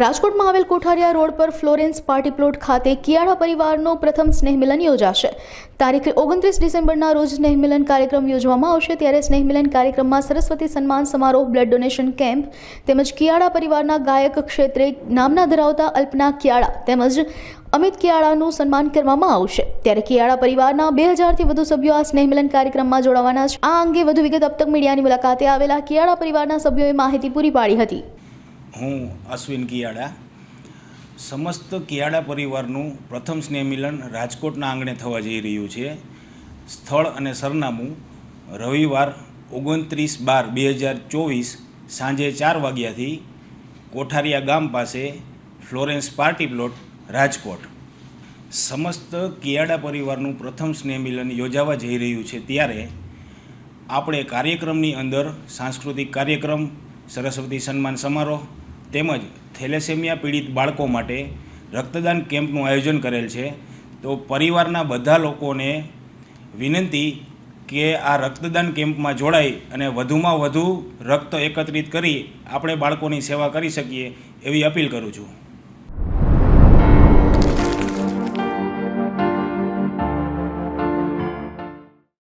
રાજકોટમાં આવેલ કોઠારિયા રોડ પર ફ્લોરેન્સ પાર્ટી પ્લોટ ખાતે કિયાળા પરિવારનો પ્રથમ સ્નેહ મિલન યોજાશે. તારીખ ઓગણત્રીસ ડિસેમ્બરના રોજ સ્નેહમિલન કાર્યક્રમ યોજવામાં આવશે. ત્યારે સ્નેહ મિલન કાર્યક્રમમાં સરસ્વતી સન્માન સમારોહ, બ્લડ ડોનેશન કેમ્પ તેમજ કિયાળા પરિવારના ગાયક ક્ષેત્રે નામના ધરાવતા અલ્પના કિયાળા તેમજ અમિત કિયાળાનું સન્માન કરવામાં આવશે. ત્યારે કિયાળા પરિવારના બે હજારથી વધુ સભ્યો આ સ્નેહ મિલન કાર્યક્રમમાં જોડાવાના છે. આ અંગે વધુ વિગત અબ મીડિયાની મુલાકાતે આવેલા કિયાળા પરિવારના સભ્યોએ માહિતી પૂરી પાડી હતી. હું અશ્વિન કિયાડા. સમસ્ત કિયાડા પરિવારનું પ્રથમ સ્નેહ મિલન રાજકોટના આંગણે થવા જઈ રહ્યું છે. સ્થળ અને સરનામું રવિવાર ઓગણત્રીસ બાર બે હજાર ચોવીસ સાંજે ચાર વાગ્યાથી કોઠારિયા ગામ પાસે ફ્લોરેન્સ પાર્ટી પ્લોટ, રાજકોટ. સમસ્ત કિયાડા પરિવારનું પ્રથમ સ્નેહ મિલન યોજાવા જઈ રહ્યું છે ત્યારે આપણે કાર્યક્રમની અંદર સાંસ્કૃતિક કાર્યક્રમ, સરસ્વતી સન્માન સમારોહ તેમજ થેલેસેમિયા પીડિત બાળકો માટે રક્તદાન કેમ્પનું આયોજન કરેલ છે. તો પરિવારના બધા લોકોને વિનંતી કે આ રક્તદાન કેમ્પમાં જોડાઈ અને વધુમાં વધુ રક્ત એકત્રિત કરી આપણે બાળકોની સેવા કરી શકીએ એવી અપીલ કરું છું.